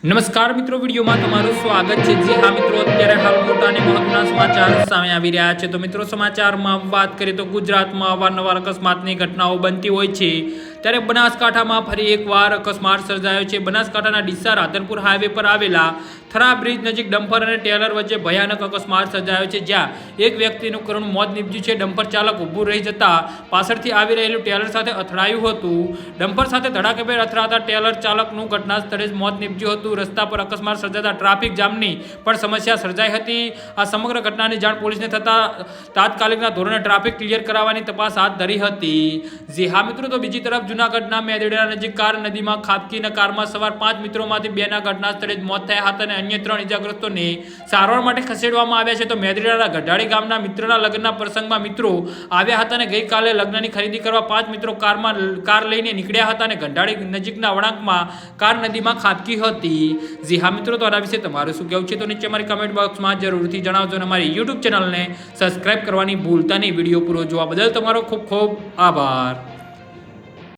નમસ્કાર મિત્રો, વિડીયોમાં તમારું સ્વાગત છે. જી હા મિત્રો, અત્યારે હાલ મોટા અને મહત્વના સમાચાર સામે આવી રહ્યા છે. તો મિત્રો, સમાચારમાં વાત કરીએ તો ગુજરાતમાં અવારનવાર અકસ્માતની ઘટનાઓ બનતી હોય છે. ત્યારે બનાસકાંઠામાં ફરી એકવાર અકસ્માત સર્જાયો છે. બનાસકાંઠાના ડીસા રાધનપુર હાઈવે પર આવેલા થરા બ્રિજ નજીક ડમ્પર અને ટેલર વચ્ચે ભયાનક અકસ્માત સર્જાયો છે, જ્યાં એક વ્યક્તિનું કરુણ મોત નીપજ્યું છે. ડમ્પર ચાલક ઊભું રહી જતા પાછળથી આવી રહેલું ટેલર સાથે અથડાયું હતું. ડમ્પર સાથે ધડાકેભેર અથડાતા ટેલર ચાલકનું ઘટના સ્થળે જ મોત નીપજ્યું હતું. રસ્તા પર અકસ્માત સર્જાતા ટ્રાફિક જામની પણ સમસ્યા સર્જાઈ હતી. આ સમગ્ર ઘટનાની જાણ પોલીસને થતાં તાત્કાલિકના ધોરણે ટ્રાફિક ક્લિયર કરાવવાની તપાસ હાથ ધરી હતી. જી હા મિત્રો, તો બીજી તરફ જૂનાગઢના મેદડા નજીક કાર નદીમાં ખાબકીને કારમાં સવાર પાંચ મિત્રોમાંથી બેના ઘટના સ્થળે જ મોત થયા હતા અને અન્ય ત્રણ ઇજાગ્રસ્તોને સારવાર માટે ખસેડવામાં આવ્યા છે. તો મેદરીડાના ગઢાડી ગામના મિત્રના લગ્નના પ્રસંગમાં મિત્રો આવ્યા હતા અને ગઈકાલે લગ્નની ખરીદી કરવા પાંચ મિત્રો કારમાં કાર લઈને નીકળ્યા હતા અને ગંઢાળી નજીકના વળાંકમાં કાર નદીમાં ખાબકી હતી. જી હા મિત્રો, તો આના વિશે તમારું શું કહેવું છે? તો નીચે અમારી કમેન્ટ બોક્સમાં જરૂરથી જણાવજો અને અમારી યુટ્યુબ ચેનલને સબસ્ક્રાઇબ કરવાની ભૂલતા નહીં. વીડિયો પૂરો જોવા બદલ તમારો ખૂબ ખૂબ આભાર.